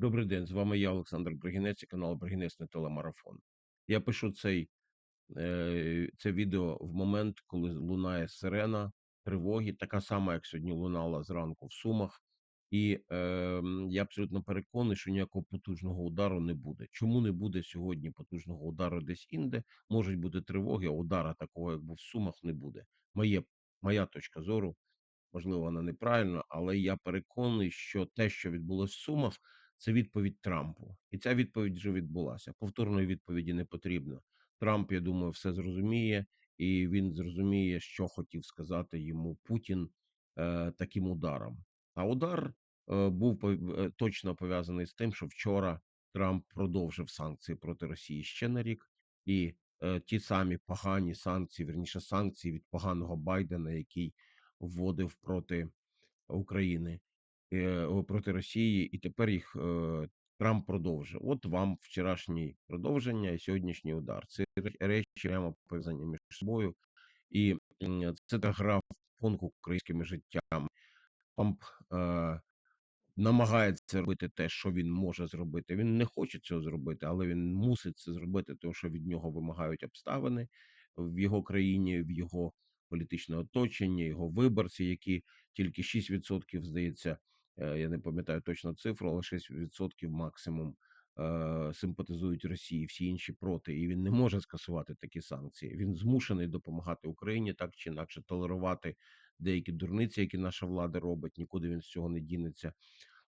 Добрий день, з вами я, Олександр Бригінець і канал Бригінець телемарафон. Я пишу цей, е, це відео в момент, коли лунає сирена тривоги, така сама, як сьогодні лунала зранку в Сумах. І е, я абсолютно переконаний, що ніякого потужного удару не буде. Чому не буде сьогодні потужного удару десь інде? Можуть бути тривоги, а удара такого, як був в Сумах, не буде. Моє, моя точка зору, можливо, вона неправильна, але я переконаний, що те, що відбулося в Сумах, це відповідь Трампу, і ця відповідь вже відбулася. Повторної відповіді не потрібно. Трамп, я думаю, все зрозуміє, і він зрозуміє, що хотів сказати йому Путін е, таким ударом. А удар е, був е, точно пов'язаний з тим, що вчора Трамп продовжив санкції проти Росії ще на рік, і е, ті самі погані санкції, верніше санкції від поганого Байдена, який вводив проти України проти Росії, і тепер їх е, Трамп продовжив. От вам вчорашнє продовження і сьогоднішній удар. Це речі прямо пов'язані між собою, і це та гра в понку українськими життями. Трамп е, намагається робити те, що він може зробити. Він не хоче цього зробити, але він мусить це зробити, тому що від нього вимагають обставини в його країні, в його політичне оточення, його виборці, які тільки 6%, здається, я не пам'ятаю точно цифру, але 6% максимум е, симпатизують Росії, всі інші проти, і він не може скасувати такі санкції. Він змушений допомагати Україні так чи інакше толерувати деякі дурниці, які наша влада робить. Нікуди він з цього не дінеться.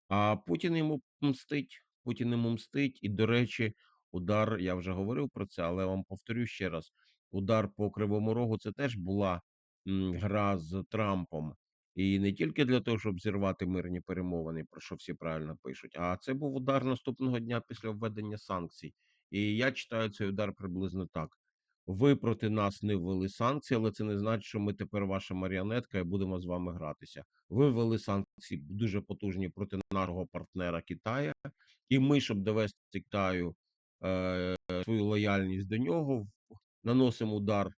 А Путін йому мстить. Путін йому мстить. І, до речі, удар, я вже говорив про це, але вам повторю ще раз: удар по Кривому Рогу це теж була гра з Трампом. І не тільки для того, щоб зірвати мирні перемовини, про що всі правильно пишуть, а це був удар наступного дня після введення санкцій. І я читаю цей удар приблизно так: ви проти нас не ввели санкції, але це не значить, що ми тепер ваша маріонетка і будемо з вами гратися. Ви ввели санкції дуже потужні проти нашого партнера Китая, і ми, щоб довести Китаю е, свою лояльність до нього, наносимо удар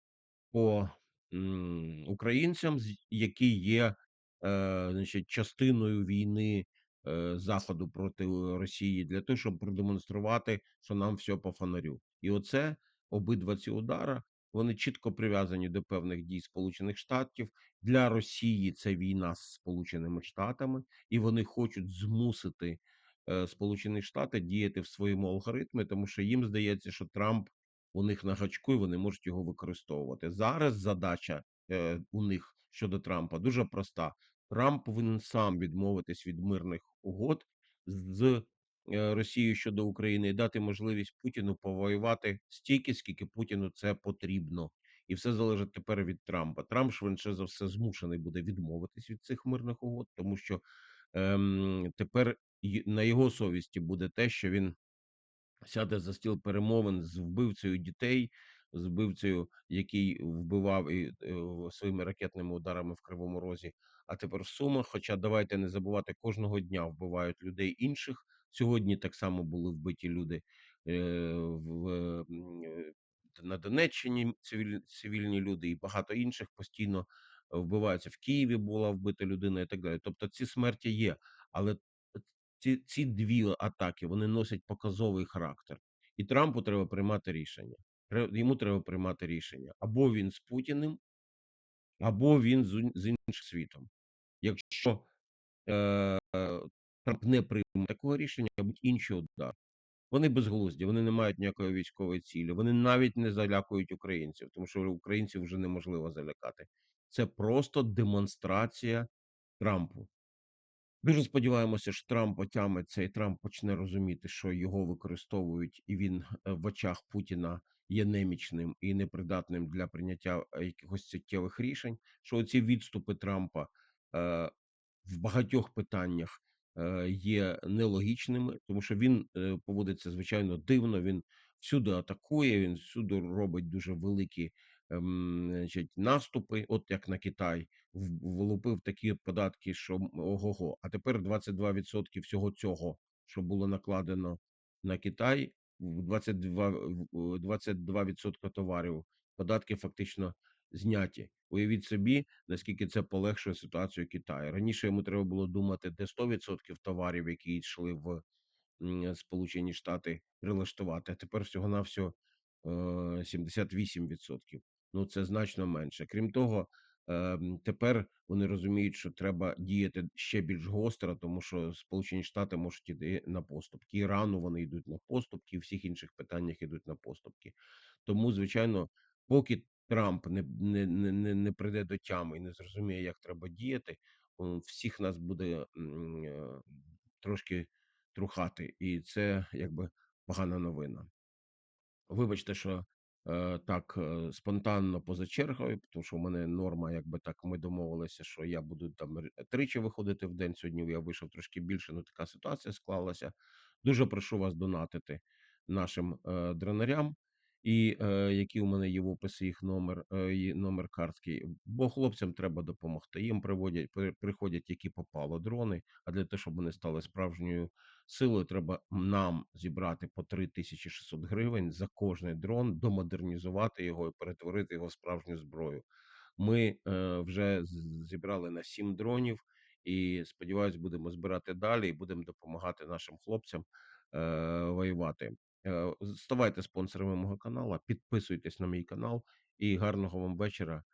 по м, українцям, які є е, значить, частиною війни е, Заходу проти Росії, для того, щоб продемонструвати, що нам все по фонарю. І оце обидва ці удара вони чітко прив'язані до певних дій Сполучених Штатів. Для Росії це війна з Сполученими Штатами, і вони хочуть змусити е, Сполучені Штати діяти в своєму алгоритмі, тому що їм здається, що Трамп у них на гачку, і вони можуть його використовувати. Зараз задача е, у них щодо Трампа дуже проста. Трамп повинен сам відмовитись від мирних угод з е, Росією щодо України і дати можливість Путіну повоювати стільки, скільки Путіну це потрібно. І все залежить тепер від Трампа. Трамп швидше за все змушений буде відмовитись від цих мирних угод, тому що ем, тепер на його совісті буде те, що він сяде за стіл перемовин з вбивцею дітей, з вбивцею, який вбивав і е, своїми ракетними ударами в Кривому Розі. А тепер в Сумах. Хоча давайте не забувати, кожного дня вбивають людей інших. Сьогодні так само були вбиті люди е, в е, на Донеччині. Цивіль, цивільні люди і багато інших постійно вбиваються. В Києві була вбита людина і так далі. Тобто ці смерті є, але ці, ці дві атаки вони носять показовий характер, і Трампу треба приймати рішення. Йому треба приймати рішення або він з Путіним, або він з, іншим світом. Якщо е, Трамп не прийме такого рішення, будуть інші удари. Вони безглузді, вони не мають ніякої військової цілі. Вони навіть не залякують українців, тому що українців вже неможливо залякати. Це просто демонстрація Трампу. Дуже сподіваємося, що Трамп отямиться, і Трамп почне розуміти, що його використовують, і він е, в очах Путіна є немічним і непридатним для прийняття е, якихось суттєвих рішень. Що ці відступи Трампа е, в багатьох питаннях е, є нелогічними, тому що він е, поводиться звичайно дивно. Він всюди атакує, він всюди робить дуже великі ем, значить, наступи, от як на Китай влупив такі податки, що ого-го. А тепер 22% всього цього, що було накладено на Китай, 22, в- 22% товарів податки фактично зняті. Уявіть собі, наскільки це полегшує ситуацію Китаю. Раніше йому треба було думати, де 100% товарів, які йшли в Сполучені Штати прилаштувати, а тепер всього-навсього е, 78%. Ну, це значно менше. Крім того, тепер вони розуміють, що треба діяти ще більш гостро, тому що Сполучені Штати можуть іти на поступки. Ірану вони йдуть на поступки, в всіх інших питаннях йдуть на поступки. Тому, звичайно, поки Трамп не не, не, не прийде до тями і не зрозуміє, як треба діяти, всіх нас буде е, трошки трухати, і це якби погана новина. Вибачте, що так е, спонтанно поза чергою, тому що в мене норма, якби так ми домовилися, що я буду там тричі виходити в день. Сьогодні я вийшов трошки більше, ну така ситуація склалася. Дуже прошу вас донатити нашим е, дронарям, і е, які у мене є в описі їх номер, е, номер картки. Бо хлопцям треба допомогти. Їм приводять при- приходять, які попало дрони. А для того, щоб вони стали справжньою Силою треба нам зібрати по 3600 гривень за кожний дрон, домодернізувати його і перетворити його в справжню зброю. Ми е, вже зібрали на 7 дронів і сподіваюсь, будемо збирати далі і будемо допомагати нашим хлопцям е, воювати. Е, ставайте спонсорами мого каналу, підписуйтесь на мій канал і гарного вам вечора.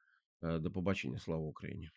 Е, до побачення. Слава Україні!